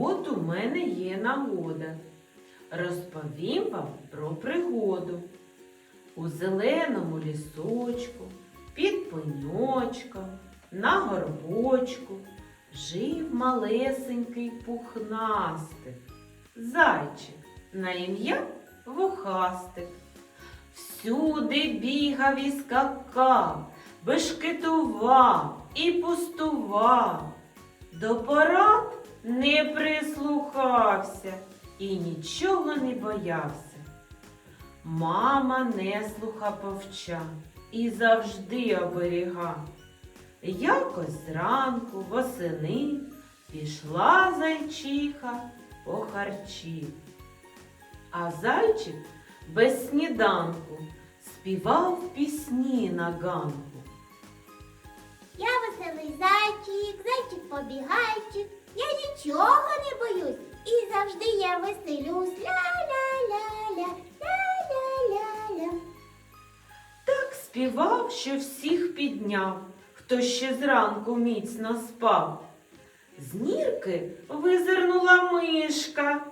от у мене є нагода. Розповім вам про пригоду. У зеленому лісочку, під пеньочком, на горбочку жив малесенький пухнастик, зайчик на ім'я Вухастик. Всюди бігав і скакав, бешкетував і пустував. До порад не прислухався і нічого не боявся. Мама не слуха повча і завжди оберіга. Якось зранку восени пішла зайчиха по харчі. А зайчик без сніданку співав пісні на ганку. Я веселий зайчик, зайчик побігайчик. Я нічого не боюсь і завжди я веселюсь. Ля-ля-ля-ля, ля-ля-ля-ля. Так співав, що всіх підняв, хто ще зранку міцно спав. З нірки визирнула мишка,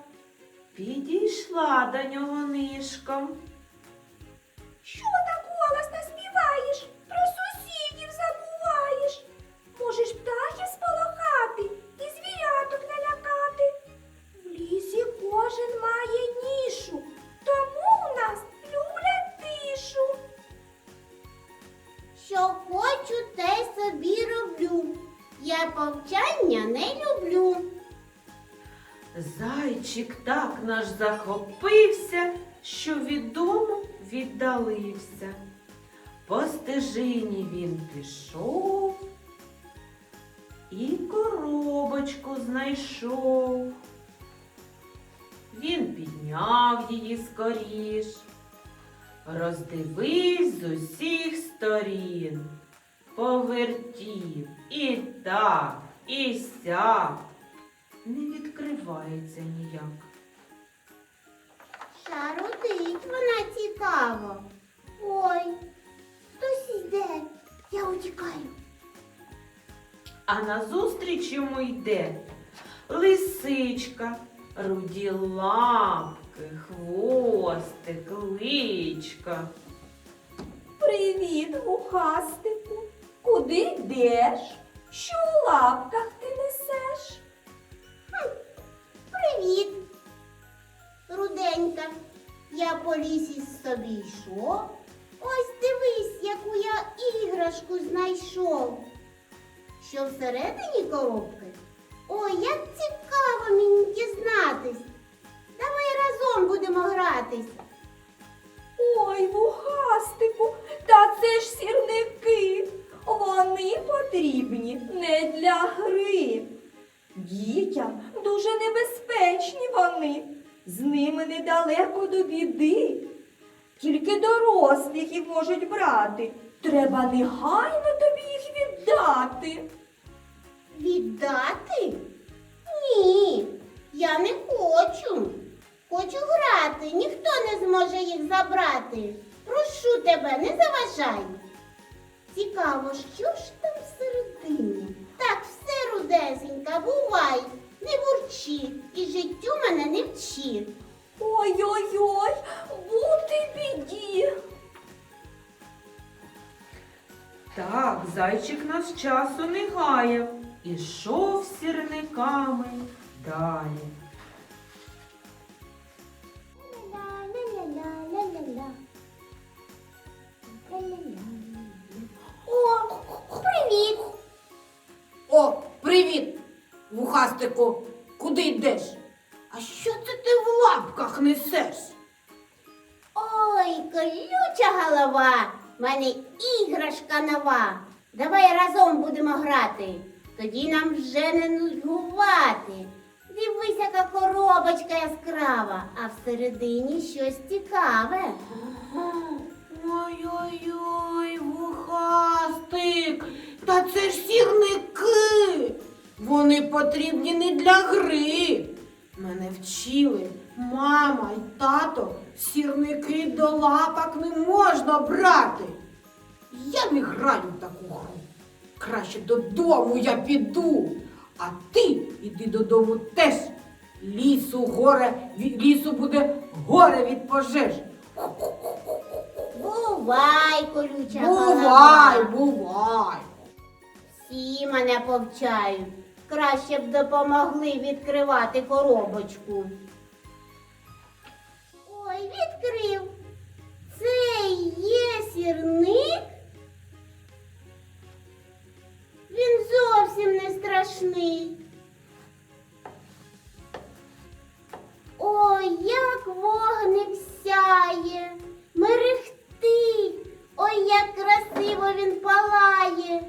підійшла до нього нишком. Що Зайчик так наш захопився, що від дому віддалився. По стежині він пішов і коробочку знайшов. Він підняв її скоріш, роздивився з усіх сторін, повертів і так, і сяк не відкривається ніяк. Шарудить вона цікаво. Ой, хтось йде. Я утікаю. А назустріч йому йде лисичка, руді лапки, хвостик, личка. Привіт, вухастику. Куди йдеш? Що у лапках Привіт, руденька. Я по лісі собі йшов. Ось дивись, яку я іграшку знайшов. Що всередині коробки? Ой, як цікаво мені дізнатись. Давай разом будемо гратись. Ой, вухастику, та це ж сірники. Вони потрібні не для гри. Дітям дуже небезпечні вони. З ними недалеко до біди. Тільки дорослих їх можуть брати. Треба негайно тобі їх віддати. Віддати? Ні, я не хочу. Хочу грати, ніхто не зможе їх забрати. Прошу тебе, не заважай. Цікаво, що ж там всередині? Так, все рудесенька, бувай, не бурчи, і життю мене не вчи. Ой-ой-ой, бути біді. Так, зайчик нас часу не гаяв, ішов сірниками далі. Вухастику, куди йдеш? А що це ти в лапках несеш? Ой, колюча голова, в мене іграшка нова. Давай разом будемо грати. Тоді нам вже не нудьгувати. Дивись, яка коробочка яскрава, а всередині щось цікаве. Ой-ой-ой, вухастик, потрібні не для гри. Мене вчили мама й тато, сірники до лапок не можна брати. Я не граю в таку гру. Краще додому я піду, а ти іди додому теж Лісу горе, від лісу буде горе від пожеж. Бувай, колюча Бувай, голова. бувай. Всі мене повчають. Краще б допомогли відкривати коробочку. Ой, відкрив. Це є сірник. Він зовсім не страшний. Ой, як вогник сяє, мерехтить, ой, як красиво він палає.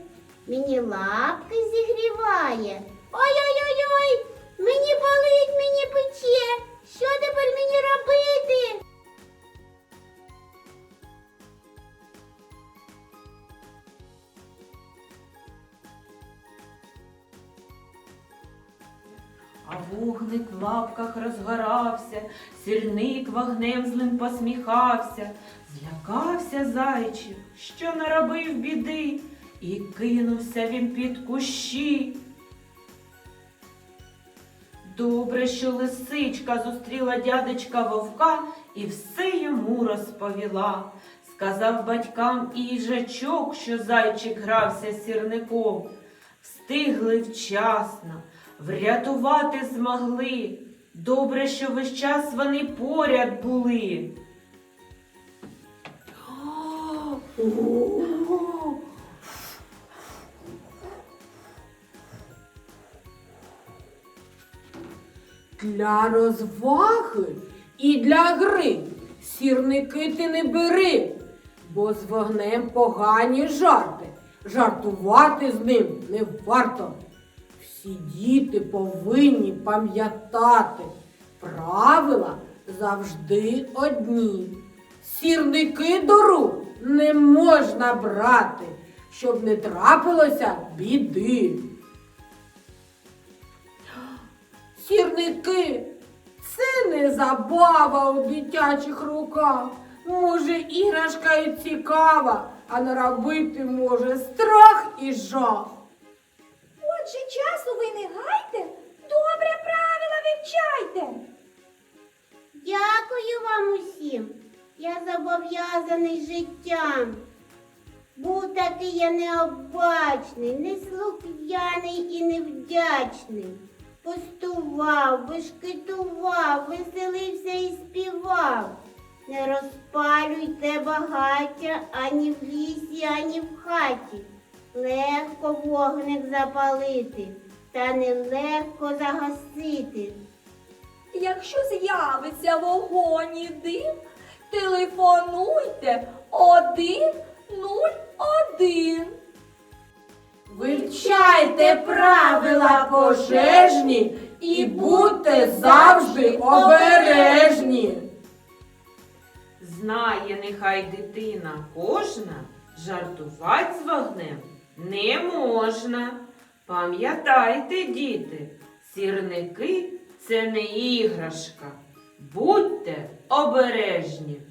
Мені лапки зігріває. Ой-ой-ой-ой, мені болить, мені пече. Що тепер мені робити? А вогник в лапках розгорався, сірник вогнем злим посміхався, злякався зайчик, що наробив біди, і кинувся він під кущі. Добре, що лисичка зустріла дядечка вовка і все йому розповіла. Сказав батькам і їжачок, що зайчик грався сірником. Встигли вчасно, врятувати змогли. Добре, що весь час вони поряд були. Для розваги і для гри сірники ти не бери, бо з вогнем погані жарти. Жартувати з ним не варто. Всі діти повинні пам'ятати, правила завжди одні. Сірники до рук не можна брати, щоб не трапилося біди. Сірники це не забава у дитячих руках. Може, іграшка і цікава, а наробити може страх і жах. Отже, часу ви не гайте, добре правила вивчайте. Дякую вам усім. Я зобов'язаний життям. Був такий я необачний, неслухняний і невдячний. Пустував, бешкетував, веселився і співав. Не розпалюйте багаття ані в лісі, ані в хаті. Легко вогник запалити, та нелегко загасити. Якщо з'явиться вогонь і дим, телефонуйте 101. Вивчайте правила пожежні і будьте завжди обережні. Знає нехай дитина кожна, жартувати з вогнем не можна. Пам'ятайте, діти, сірники це не іграшка. Будьте обережні.